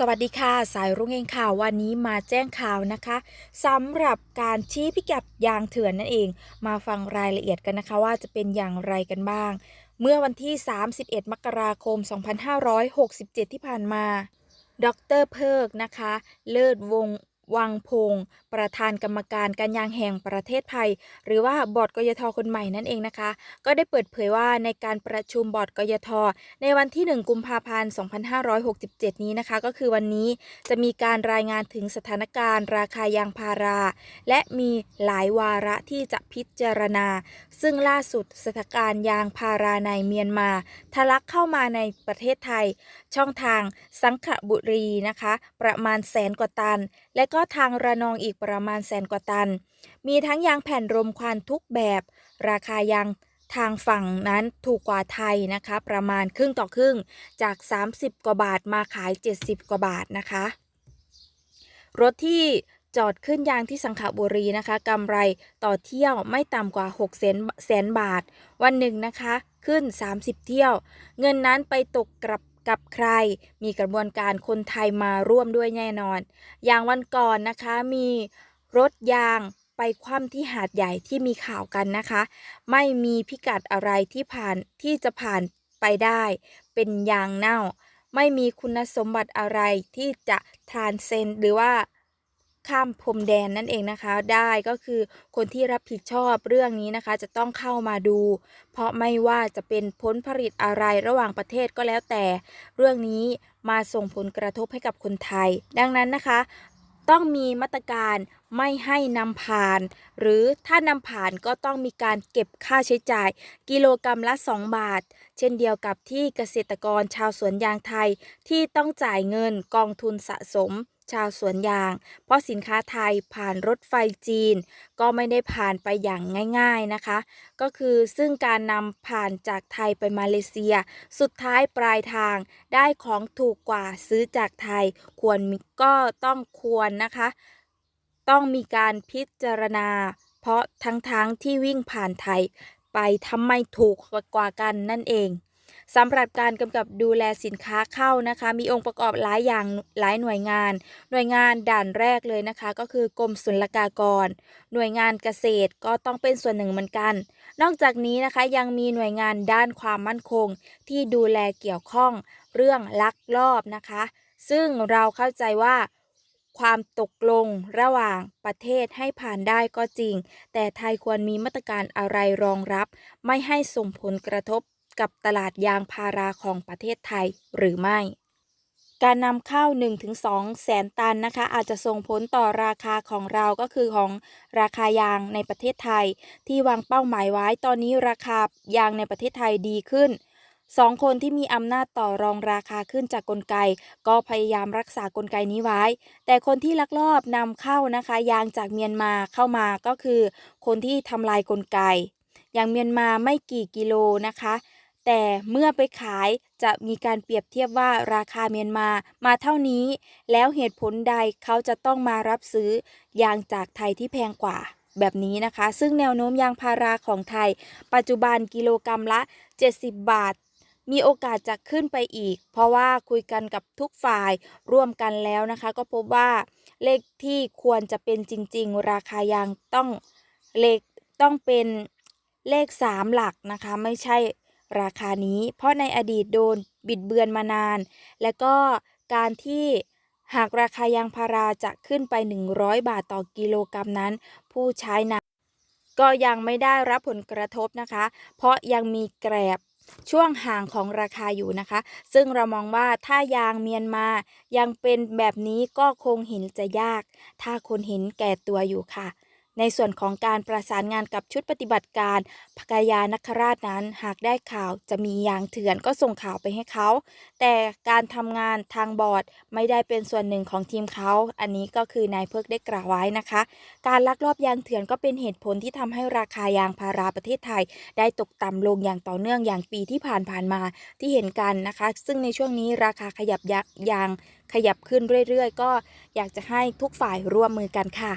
สวัสดีค่ะ สายรุ่งเองค่ะวันนี้มาแจ้งข่าวนะคะสำหรับการชี้พิกัดยางเถื่อนนั่นเอง มาฟังรายละเอียดกันนะคะว่าจะเป็นอย่างไรกันบ้าง เมื่อวันที่ 31 มกราคม 2567 ที่ผ่านมา ดรเพิกนะคะ เลิศวง วังพงศ์ประธานกรรมการการยางแห่งประเทศไทย หรือว่าบอร์ดกยทคนใหม่นั่นเองนะคะ ก็ได้เปิดเผยว่าในการประชุมบอร์ดกยท ในวันที่ 1 กุมภาพันธ์ 2567 นี้นะคะ ก็คือวันนี้จะมีการรายงานถึงสถานการณ์ ราคายางพารา และมีหลายวาระที่จะพิจารณา ซึ่งล่าสุดสถานการณ์ยางพาราในเมียนมา ทะลักเข้ามาในประเทศไทย ช่องทางสังขบุรีนะคะ ประมาณแสนกว่าตัน และก็็ทางระนองอีกประมาณแสนกว่าตัน มีทั้งยางแผ่นรมควันทุกแบบ ราคายางทางฝั่งนั้นถูกกว่าไทยนะคะ ประมาณครึ่งต่อครึ่งจาก 30 กว่าบาทมาขาย 70 กว่าบาทนะคะ รถที่จอดขึ้นยางที่สังขบุรีนะคะกำไรต่อเที่ยวไม่ต่ำกว่า6แสนแสนบาท วันหนึ่งนะคะขึ้น 30 เที่ยว เงินนั้นไปตกกับ กับใคร มีกระบวนการคนไทยมาร่วมด้วยแน่นอน อย่างวันก่อนนะคะมีรถยางไปคว่ำที่หาดใหญ่ที่มีข่าวกันนะคะ ไม่มีพิกัดอะไรที่ผ่านที่จะผ่านไปได้ เป็นยางเน่า ไม่มีคุณสมบัติอะไรที่จะทานเซนหรือว่า ข้ามพรมแดนนั่นเองนะคะ ได้ก็คือคนที่รับผิดชอบเรื่องนี้นะคะ จะต้องเข้ามาดู เพราะไม่ว่าจะเป็นผลผลิตอะไรระหว่างประเทศก็แล้วแต่ เรื่องนี้มาส่งผลกระทบให้กับคนไทย ดังนั้นนะคะ ต้องมีมาตรการไม่ให้นำผ่าน หรือถ้านำผ่านก็ต้องมีการเก็บค่าใช้จ่าย กิโลกรรัมละ 2 บาท เช่นเดียวกับที่เกษตรกรชาวสวนยางไทยที่ต้องจ่ายเงินกองทุนสะสม ชาวสวนยาง เพราะสินค้าไทยผ่านรถไฟจีน ก็ไม่ได้ผ่านไปอย่างง่ายๆนะคะ ก็คือซึ่งการนำผ่านจากไทยไปมาเลเซีย สุดท้ายปลายทางได้ของถูกกว่าซื้อจากไทย ควรก็ต้องควรนะคะ ต้องมีการพิจารณา เพราะทั้งๆทที่วิ่งผ่านไทยไปทำไมถูกกว่ากันนั่นเอง สำหรับการกำกับดูแลสินค้าเข้านะคะ มีองค์ประกอบหลายอย่างหลายหน่วยงาน หน่วยงานด่านแรกเลยนะคะ ก็คือกรมศุลกากร หน่วยงานเกษตรก็ต้องเป็นส่วนหนึ่งเหมือนกัน นอกจากนี้นะคะยังมีหน่วยงานด้านความมั่นคง ที่ดูแลเกี่ยวข้องเรื่องลักลอบนะคะ ซึ่งเราเข้าใจว่าความตกลงระหว่างประเทศให้ผ่านได้ก็จริง แต่ไทยควรมีมาตรการอะไรรองรับ ไม่ให้ส่งผลกระทบ กับตลาดยางพาราของประเทศไทยหรือไม่ การนำเข้า 1-2 แสนตันนะคะ อาจจะส่งผลต่อราคาของเราก็คือของราคายางในประเทศไทย ที่วางเป้าหมายไว้ตอนนี้ราคายางในประเทศไทยดีขึ้นสองคนที่มีอำนาจต่อรองราคาขึ้นจากกลไก ก็พยายามรักษากลไกนี้ไว้ แต่คนที่ลักลอบนำเข้านะคะ ยางจากเมียนมาเข้ามาก็คือ คนที่ทำลายกลไก อย่างเมียนมาไม่กี่กิโลนะคะ แต่เมื่อไปขายจะมีการเปรียบเทียบว่าราคาเมียนมามาเท่านี้ แล้วเหตุผลใดเขาจะต้องมารับซื้อยางจากไทยที่แพงกว่าแบบนี้นะคะ ซึ่งแนวโน้มยางพาราของไทย ปัจจุบันกิโลกรรัมละ 70 บาท มีโอกาสจะขึ้นไปอีก เพราะว่าคุยกันกับทุกฝ่ายร่วมกันแล้วนะคะ ก็พบว่าเลขที่ควรจะเป็นจริง ๆ ราคายางต้องเลขต้องเป็นเลข 3 หลักนะคะ ไม่ใช่ ราคานี้ เพราะในอดีตโดนบิดเบือนมานาน และก็การที่หากราคายางพาราจะขึ้นไป 100 บาทต่อกิโลกรัมนั้น ผู้ใช้น้ำก็ยังไม่ได้รับผลกระทบนะคะ เพราะยังมีแกรบช่วงห่างของราคาอยู่นะคะ ซึ่งเรามองว่าถ้ายางเมียนมายังเป็นแบบนี้ก็คงเห็นจะยาก ถ้าคนเห็นแก่ตัวอยู่ค่ะ ในส่วนของการประสานงานกับชุดปฏิบัติการพกยานคราชนั้น หากได้ข่าวจะมียางเถื่อนก็ส่งข่าวไปให้เขา แต่การทำงานทางบอร์ดไม่ได้เป็นส่วนหนึ่งของทีมเขา อันนี้ก็คือนายเพิกได้กล่าวไว้นะคะ การลักลอบยางเถื่อนก็เป็นเหตุผลที่ทำให้ราคายางพาราประเทศไทย ได้ตกต่ำลงอย่างต่อเนื่องอย่างปีที่ผ่านผ่านมาที่เห็นกันนะคะ ซึ่งในช่วงนี้ราคาขยับยางขยับขึ้นเรื่อยๆ ก็อยากจะให้ทุกฝ่ายร่วมมือกันค่ะ